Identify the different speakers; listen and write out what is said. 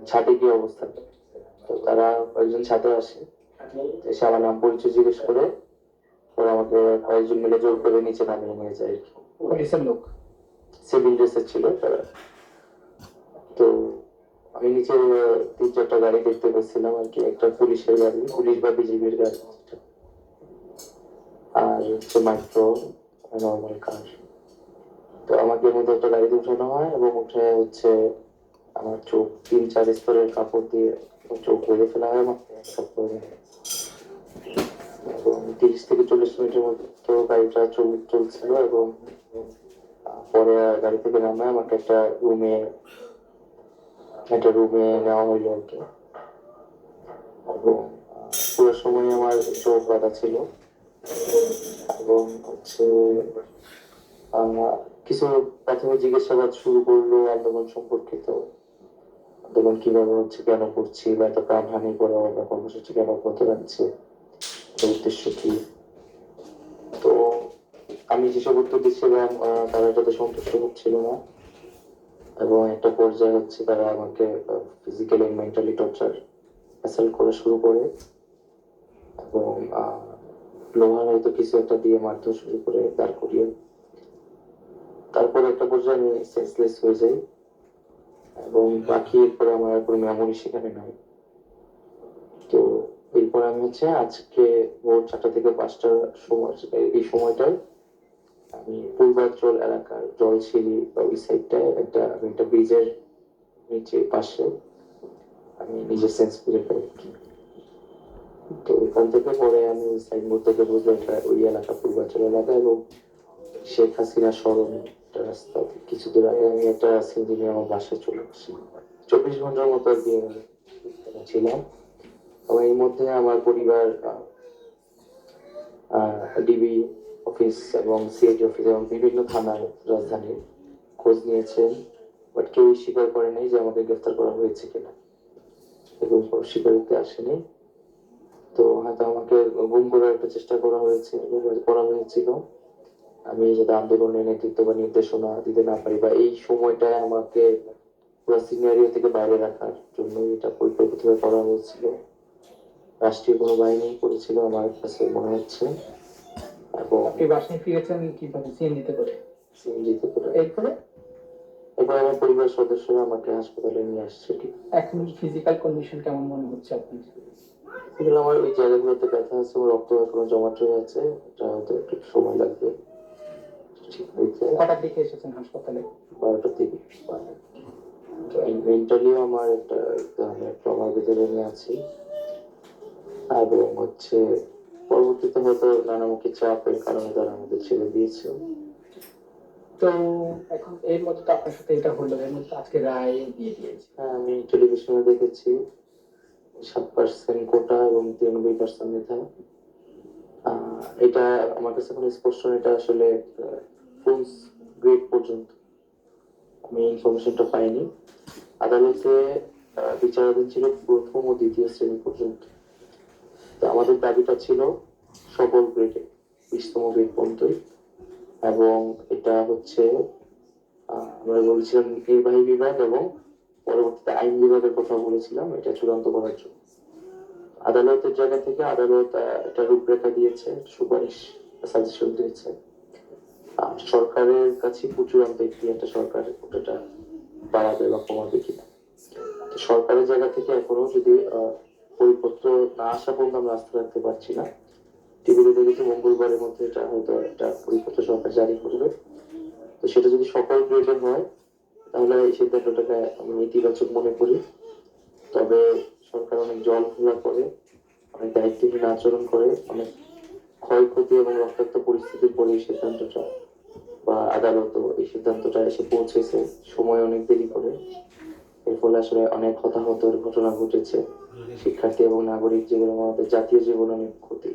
Speaker 1: ছাদে কি অবস্থা তো। তারা কয়েকজন ছাদে আসে। এসে আমার নাম পরিচয় জিজ্ঞেস করে ওরা আমাকে কয়েকজন মিলে জোর করে নিচে নামিয়ে নিয়ে যায়
Speaker 2: পুলিশের লোক?
Speaker 1: সিভিল ড্রেসে ছিল তারা। তো আমি নিচে তিন চারটা গাড়ি দেখতে পেয়েছিলাম আর কি। একটা পুলিশের গাড়ি পুলিশ বা বিজেপির গাড়ি। আর হচ্ছে মাইক্রো নর্মাল কার তো আমাকে এর মধ্যে একটা গাড়িতে উঠানো হয় এবং উঠে হচ্ছে আমার চোখ, তিন চার স্তরের কাপড় দিয়ে চোখ বেঁধে ফেলা হয় আমার সব করে এবং তিরিশ থেকে চল্লিশ মিনিটের মধ্যে তো গাড়িটা চল- চলছিল এবং পরে গাড়ি থেকে নামায় আমাকে একটা রুমে একটা রুমে নেওয়া হইল আর কি। এবং পুরো সময় আমার চোখ বাঁধা ছিল। এবং হচ্ছে কিছু প্রাথমিক জিজ্ঞাসাবাদ শুরু করল আন্দোলন সম্পর্কিত। আন্দোলন কীভাবে হচ্ছে কেন করছি বা এত প্রাণহানি করে আমরা কর্মসূচি কেন করতে এর উদ্দেশ্য কি? তো আমি যেসব উত্তর দিচ্ছিলাম তারা এটাতে সন্তুষ্ট হচ্ছিল না এবং একটা পর্যায়ে হচ্ছে তারা আমাকে ফিজিক্যালি মেন্টালি টর্চার অ্যাসাল্ট করা শুরু করে এবং লোহার হয়তো কিছু একটা দিয়ে মারধর শুরু করে দাঁড় করিয়ে। তারপরে একটা পর্যায়ে আমি সেন্সলেস হয়ে যাই। এবং বাকি এরপরে আমার আর কোনো মেমোরি সেখানে নাই তো এরপর আমি হচ্ছে আজকে ভোর চারটা থেকে পাঁচটার সময়, এই সময়টায় আমি পূর্বাঞ্চল এলাকার জলসিঁড়ি বা ওই সাইডটায় একটা, আমি একটা ব্রিজের নিচে পাশে আমি নিজের সেন্স ফিরে পাই। তো ওইখান থেকে পরে আমি সাইনবোর্ড থেকে বুঝলাম ওই এলাকা পূর্বাঞ্চল এলাকা এবং শেখ হাসিনা স্মরণে রাস্তা কিছু দূর আগে আমি একটা সিঞ্জি নিয়ে আমার বাসায় চলে আসি চব্বিশ ঘণ্টার মতো আর কি ছিলাম। এবং এর মধ্যে আমার পরিবার ডিবি অফিস এবং সিএইচ অফিস এবং বিভিন্ন থানার রাজধানীর খোঁজ নিয়েছেন। বাট কেউই স্বীকার করে নাই যে আমাকে গ্রেফতার করা হয়েছে কিনা। এবং কোনো স্বীকারোক্তি আসেনি। তো হয়তো আমাকে গুম করার একটা চেষ্টা করা হয়েছে, করা হয়েছিল। আমি যাতে আন্দোলনের নেতৃত্ব বা নির্দেশনা দিতে না পারি বা এই সময়টায় আমাকে পুরো সিনিয়রিও থেকে বাইরে রাখার জন্য এটা পরিকল্পিতভাবে করা হয়েছিল। রাষ্ট্রীয় কোনো বাহিনী করেছিল আমার কাছে মনে হচ্ছে। এবং
Speaker 2: আপনি বাসায় ফিরেছেন কীভাবে? সিএনজিতে করে?
Speaker 1: সিএনজিতে করে।
Speaker 2: এরপরে?
Speaker 1: এবার আমার পরিবার সদস্যরা আমাকে হাসপাতালে নিয়ে আসছে।
Speaker 2: এখন ফিজিক্যাল কন্ডিশন কেমন মনে হচ্ছে আপনার?
Speaker 1: আমার ওই জায়গাগুলোতে ব্যথা আছে রক্ত এখনও জমাট হয়ে আছে। এটা হয়তো একটু সময় লাগবে। ঠিক
Speaker 2: কটার দিকে এসেছেন হাসপাতালে?
Speaker 1: বারোটার দিকে তো মেন্টালিও আমার একটা ধরনের ট্রমার ভিতরে আছি। এবং হচ্ছে পরবর্তীতে হয়তো নানামুখী চাপের কারণে তারা আমাদের ছেড়ে দিয়েছে।
Speaker 2: তো এখন এর মধ্যে তো আপনার সাথে এটা হলো এর মধ্যে আজকে রায় দিয়ে দিয়েছে।
Speaker 1: হ্যাঁ আমি টেলিভিশনে দেখেছি সাত পার্সেন্ট কোটা এবং তিরানব্বই পার্সেন্ট মেধা এটা আমার কাছে কোনো স্পষ্ট এটা আসলে কোন গ্রেড পর্যন্ত। আমি ইনফরমেশনটা পাইনি। আদালতে বিচারাধীন ছিল প্রথম ও দ্বিতীয় শ্রেণি পর্যন্ত। তো আমাদের দাবিটা ছিল সকল গ্রেডে বিশতম গ্রেড পর্যন্তই। এবং এটা হচ্ছে আমরা বলেছিলাম নির্বাহী বিভাগ এবং পরবর্তীতে আইন বিভাগের কথা বলেছিলাম, এটা চূড়ান্ত করার জন্য। আদালতের জায়গা থেকে আদালত একটা রূপরেখা দিয়েছে, সুপারিশ সাজেশন দিয়েছে। সরকারের কাছে প্রচুর চূড়ান্ত একটি সরকার ওটা বাড়াবে বা কমাবে কিনা। সরকারের জায়গা থেকে এখনও যদি পরিপত্র না আসা পর্যন্ত আমরা আস্থা রাখতে পারছি না। টিভিতে দেখেছি মঙ্গলবারের মধ্যে এটা হয়তো একটা পরিপত্র সরকার জারি করবে। তো সেটা যদি সকল গ্রেডের হয়, তাহলে এই সিদ্ধান্তটাকে আমি ইতিবাচক মনে করি। তবে সরকার অনেক জল খোলা করে, অনেক দায়িত্বহীন আচরণ করে, অনেক ক্ষয়ক্ষতি এবং রক্তাক্ত পরিস্থিতির পরে এই সিদ্ধান্তটা বা আদালতও এই সিদ্ধান্তটা এসে পৌঁছেছে। সময় অনেক দেরি করে। এর ফলে আসলে অনেক হতাহতের ঘটনা ঘটেছে। শিক্ষার্থী এবং নাগরিক জীবনে আমাদের জাতীয় জীবনে অনেক ক্ষতি।